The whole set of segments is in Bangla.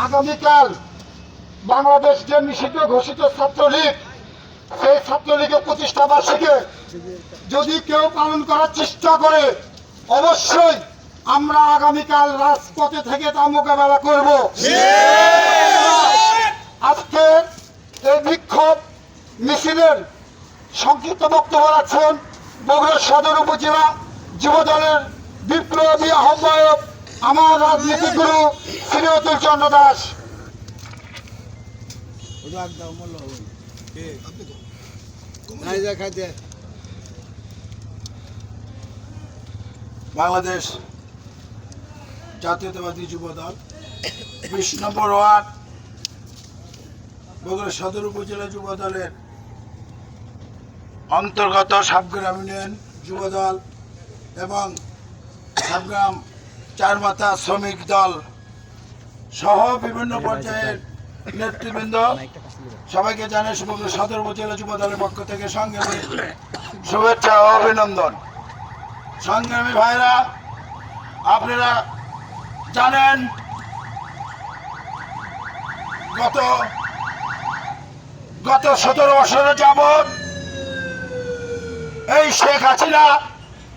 আগামীকাল বাংলাদেশ যে নিষিদ্ধ ঘোষিত ছাত্রলীগ, সেই ছাত্রলীগের প্রতিষ্ঠা বার্ষিকে যদি কেউ পালন করার চেষ্টা করে, অবশ্যই আমরা আগামীকাল রাজপথে থেকে তা মোকাবেলা করব। আজকে এই বিক্ষোভ মিছিলের সংক্ষিপ্ত বক্তব্য রাখছেন বগুড়া সদর উপজেলা যুবদলের বিপ্লবী আহ্বায়ক আমার রাজনীতি গুরু শ্রীয়তুল চন্দ্র দাস। বাংলাদেশ জাতীয়তাবাদী যুব দল বিশ নম্বর ওয়ার্ড বগুড়া সদর উপজেলা যুব দলের অন্তর্গত সাবগ্রাম ইউনিয়ন যুব দল এবং সাবগ্রাম চারমাথা শ্রমিক দল সহ বিভিন্ন পর্যায়ের নেতৃবৃন্দ সবাইকে জানাই সমগ্র সদর উপজেলা যুব দলের পক্ষ থেকে সংগ্রামী শুভেচ্ছা ও অভিনন্দন। সংগ্রামী ভাইরা আপনারা জানেন গত গত সতেরো বছরের যাবৎ এই শেখ আছি হাসিনা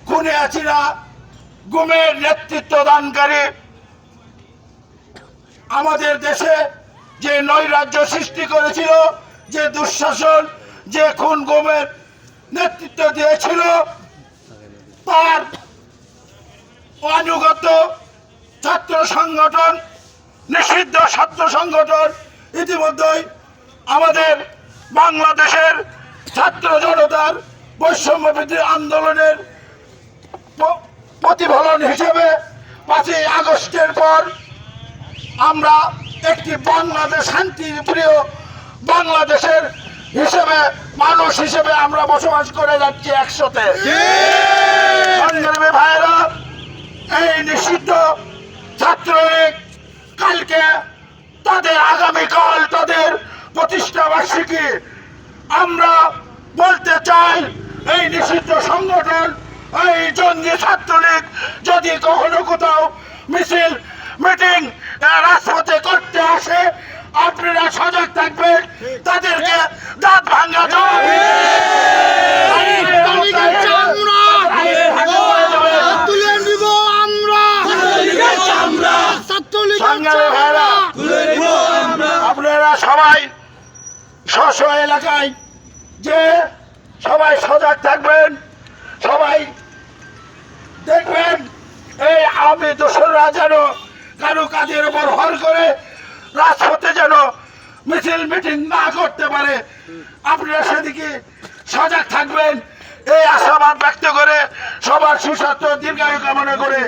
খুনে হাসিনা গুমের নেতৃত্ব দানকারী আমাদের দেশে যে নৈরাজ্য সৃষ্টি করেছিল, যে দুঃশাসন, যে খুন গুমের নেতৃত্ব দিয়েছিল, তার অনুগত ছাত্র সংগঠন, নিষিদ্ধ ছাত্র সংগঠন ইতিমধ্যেই আমাদের বাংলাদেশের ছাত্র জনতার বৈষম্য আন্দোলনের প্রতিফলন হিসেবে পাঁচই আগস্টের পর আমরা একটি বাংলাদেশ শান্তির প্রিয় বাংলাদেশের হিসেবে মানুষ হিসেবে আমরা বসবাস করে যাচ্ছি একসাথে। সংগ্রামী ভাইরা এই নিষিদ্ধ ছাত্রলীগ কালকে তাদের আগামীকাল তাদের প্রতিষ্ঠা বার্ষিকী। আমরা বলতে চাই এই নিষিদ্ধ সংগঠন এই জঙ্গি ছাত্রলীগ যদি কখনো কোথাও মিছিল মিটিং রাজপথে করতে আসে আপনারা সজাগ থাকবেন তাদেরকে দাঁত ভাঙ্গা ভাইরা আপনারা সবাই স্ব স্ব এলাকায় যে সবাই সজাগ থাকবেন সবাই দেখবেন, এই আমি দোসররা যেন কারও কাজের উপর ভর করে রাজপথে যেন মিছিল, মিটিং না করতে পারে। আপনারা সেদিকে সজাগ থাকবেন। এই আশাবাদ ব্যক্ত করে, সবার সুস্বাস্থ্য, দীর্ঘায়ু কামনা করে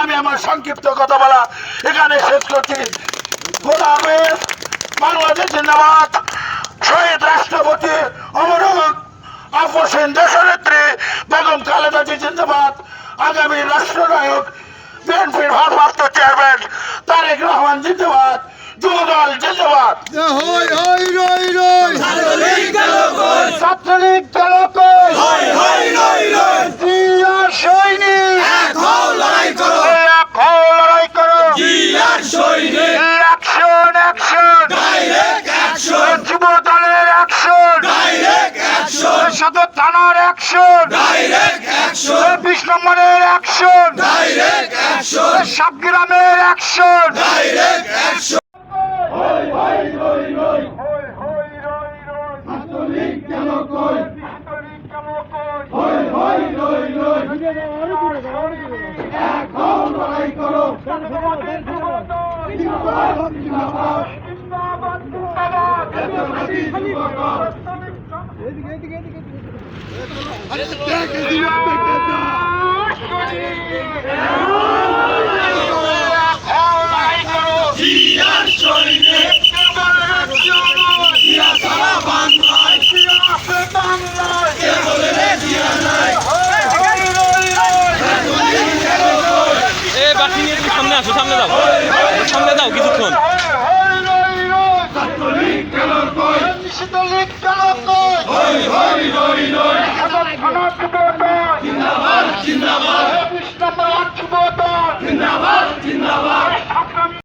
আমি আমার সংক্ষিপ্ত কথা বলা এখানে শেষ করছি। খোদা হাফেজ বাংলাদেশ জিন্দাবাদ, শহীদ রাষ্ট্রপতি অমরক আপসীন দেশনেত্রী বেগম খালেদা জি জিন্দাবাদ। আগামী রাষ্ট্রনায়ক বিএনপির ভারপ্রাপ্ত চেয়ারম্যান তারেক রহমান জিন্দাবাদ। যুবদল জিন্দাবাদ। হই হই রই রই ছাত্রলীগ চালকই জিয়া সৈনিক। এক হও লড়াই করো। অ্যাকশন সদর থানার অ্যাকশন বিশ নম্বরের অ্যাকশন সাবগ্রামের অ্যাকশন ডাইরেক্ট অ্যাকশন এ বাকি নিয়ে তুমি সামনে আসো সামনে দাও সামনে দাও কিছুক্ষণ জিন্দাবাদ। জিন্দাবাদ।